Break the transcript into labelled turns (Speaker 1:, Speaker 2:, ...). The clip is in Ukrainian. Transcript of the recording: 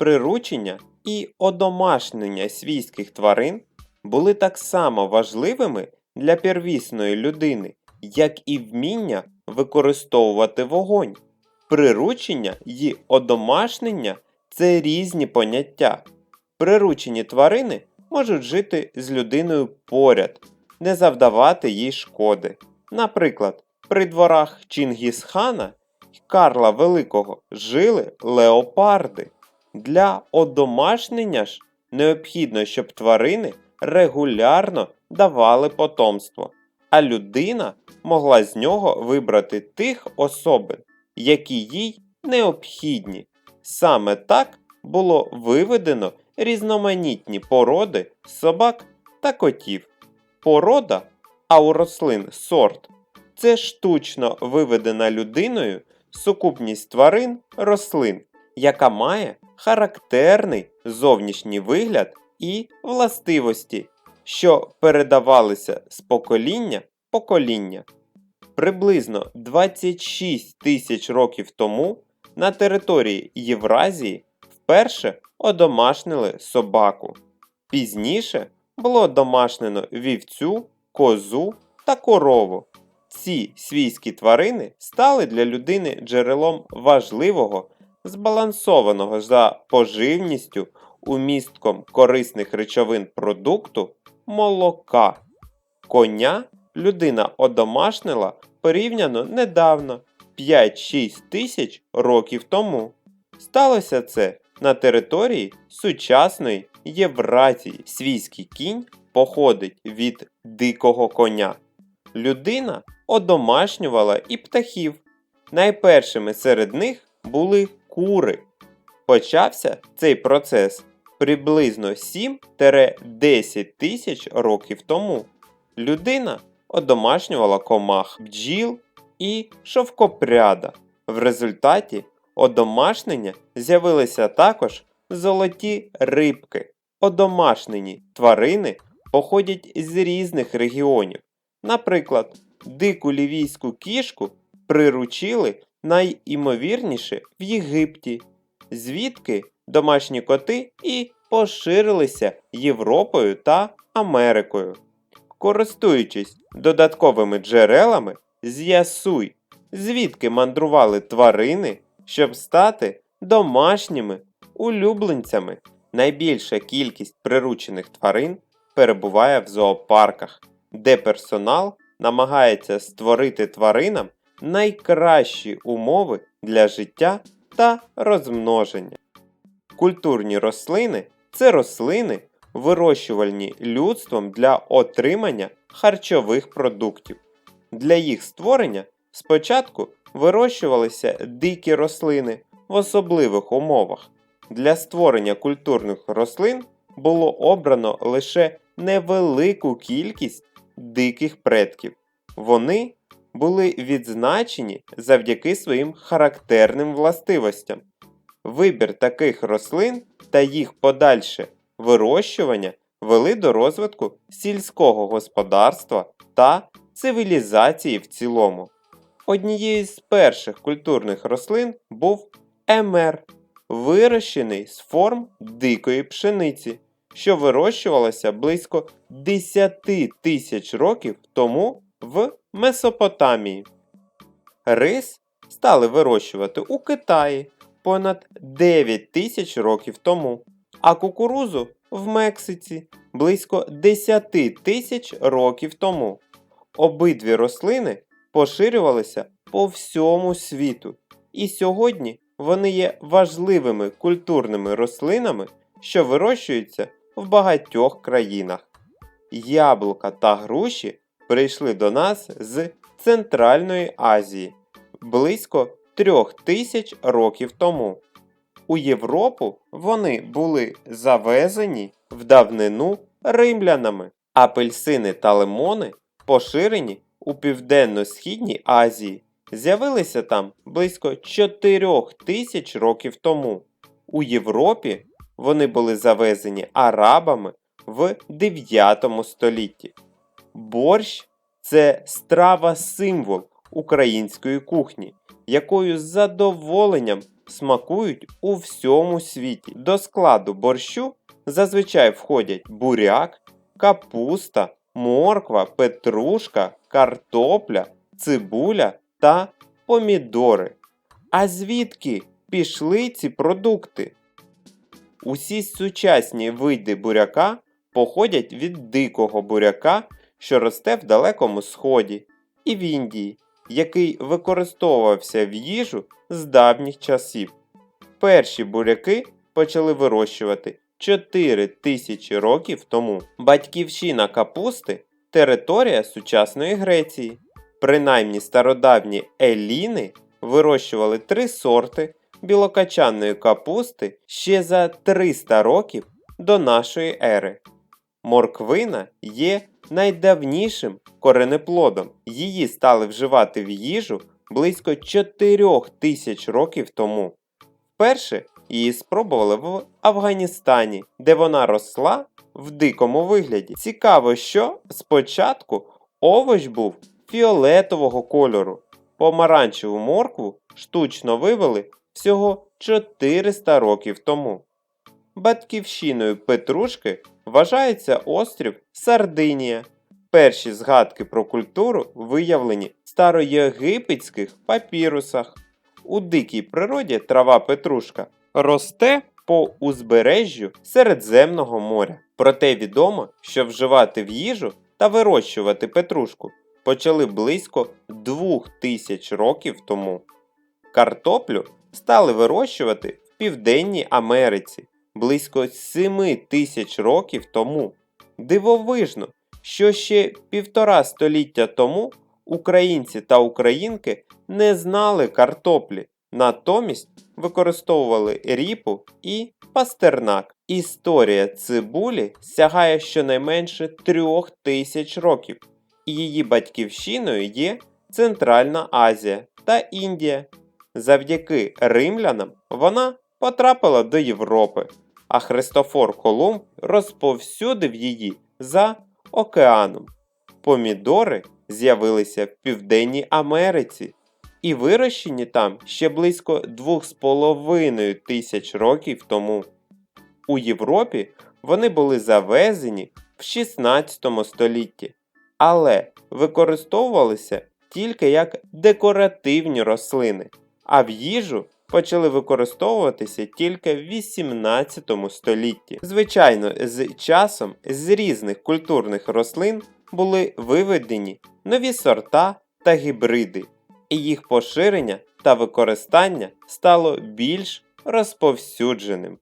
Speaker 1: Приручення і одомашнення свійських тварин були так само важливими для первісної людини, як і вміння використовувати вогонь. Приручення і одомашнення це різні поняття. Приручені тварини можуть жити з людиною поряд, не завдавати їй шкоди. Наприклад, при дворах Чингісхана й Карла Великого жили леопарди. Для одомашнення ж необхідно, щоб тварини регулярно давали потомство, а людина могла з нього вибрати тих особин, які їй необхідні. Саме так було виведено різноманітні породи собак та котів. Порода, а у рослин сорт це штучно виведена людиною сукупність тварин рослин, яка має характерний зовнішній вигляд і властивості, що передавалися з покоління покоління. Приблизно 26 тисяч років тому на території Євразії вперше одомашнили собаку. Пізніше було одомашнено вівцю, козу та корову. Ці свійські тварини стали для людини джерелом важливого, збалансованого за поживністю умістком корисних речовин продукту молока. Коня людина одомашнила порівняно недавно 5-6 тисяч років тому. Сталося це на території сучасної Євразії. Свійський кінь походить від дикого коня. Людина одомашнювала і птахів. Найпершими серед них були кури. Почався цей процес приблизно 7-10 тисяч років тому. Людина одомашнювала комах, бджіл і шовкопряда. В результаті одомашнення з'явилися також золоті рибки. Одомашнені тварини походять з різних регіонів. Наприклад, дику лівійську кішку приручили найімовірніше в Єгипті, звідки домашні коти і поширилися Європою та Америкою. Користуючись додатковими джерелами, з'ясуй, звідки мандрували тварини, щоб стати домашніми улюбленцями. Найбільша кількість приручених тварин перебуває в зоопарках, де персонал намагається створити тваринам найкращі умови для життя та розмноження. Культурні рослини це рослини, вирощувальні людством для отримання харчових продуктів. Для їх створення спочатку вирощувалися дикі рослини в особливих умовах. Для створення культурних рослин було обрано лише невелику кількість диких предків. Вони були відзначені завдяки своїм характерним властивостям. Вибір таких рослин та їх подальше вирощування вели до розвитку сільського господарства та цивілізації в цілому. Однією з перших культурних рослин був емер, вирощений з форм дикої пшениці, що вирощувалося близько 10 тисяч років тому в Месопотамії. Рис стали вирощувати у Китаї понад 9 тисяч років тому, а кукурузу в Мексиці близько 10 тисяч років тому. Обидві рослини поширювалися по всьому світу, і сьогодні вони є важливими культурними рослинами, що вирощуються в багатьох країнах. Яблука та груші прийшли до нас з Центральної Азії близько трьох тисяч років тому. У Європу вони були завезені в давнину римлянами. Апельсини та лимони поширені у Південно-Східній Азії. З'явилися там близько 4 тисяч років тому. У Європі вони були завезені арабами в 9 столітті. Борщ це страва символ української кухні, якою з задоволенням смакують у всьому світі. До складу борщу зазвичай входять буряк, капуста, морква, петрушка, картопля, цибуля та помідори. А звідки пішли ці продукти? Усі сучасні види буряка походять від дикого буряка, що росте в далекому сході, і в Індії, який використовувався в їжу з давніх часів. Перші буряки почали вирощувати 4 тисячі років тому. Батьківщина капусти територія сучасної Греції. Принаймні стародавні еліни вирощували три сорти білокачанної капусти ще за 300 років до нашої ери. Морквина є найдавнішим коренеплодом. Її стали вживати в їжу близько 4 тисяч років тому. Вперше її спробували в Афганістані, де вона росла в дикому вигляді. Цікаво, що спочатку овоч був фіолетового кольору. Помаранчеву моркву штучно вивели всього 400 років тому. Батьківщиною петрушки вважається острів Сардинія. Перші згадки про культуру виявлені в староєгипетських папірусах. У дикій природі трава петрушка росте по узбережжю Середземного моря. Проте відомо, що вживати в їжу та вирощувати петрушку почали близько 2000 років тому. Картоплю стали вирощувати в Південній Америці близько 7 тисяч років тому. Дивовижно, що ще півтора століття тому українці та українки не знали картоплі, натомість використовували ріпу і пастернак. Історія цибулі сягає щонайменше трьох тисяч років, і її батьківщиною є Центральна Азія та Індія. Завдяки римлянам вона потрапила до Європи, а Христофор Колумб розповсюдив її за океаном. Помідори з'явилися в Південній Америці і вирощені там ще близько 2,5 тисяч років тому. У Європі вони були завезені в 16 столітті, але використовувалися тільки як декоративні рослини, а в їжу почали використовуватися тільки в 18 столітті. Звичайно, з часом з різних культурних рослин були виведені нові сорта та гібриди, і їх поширення та використання стало більш розповсюдженим.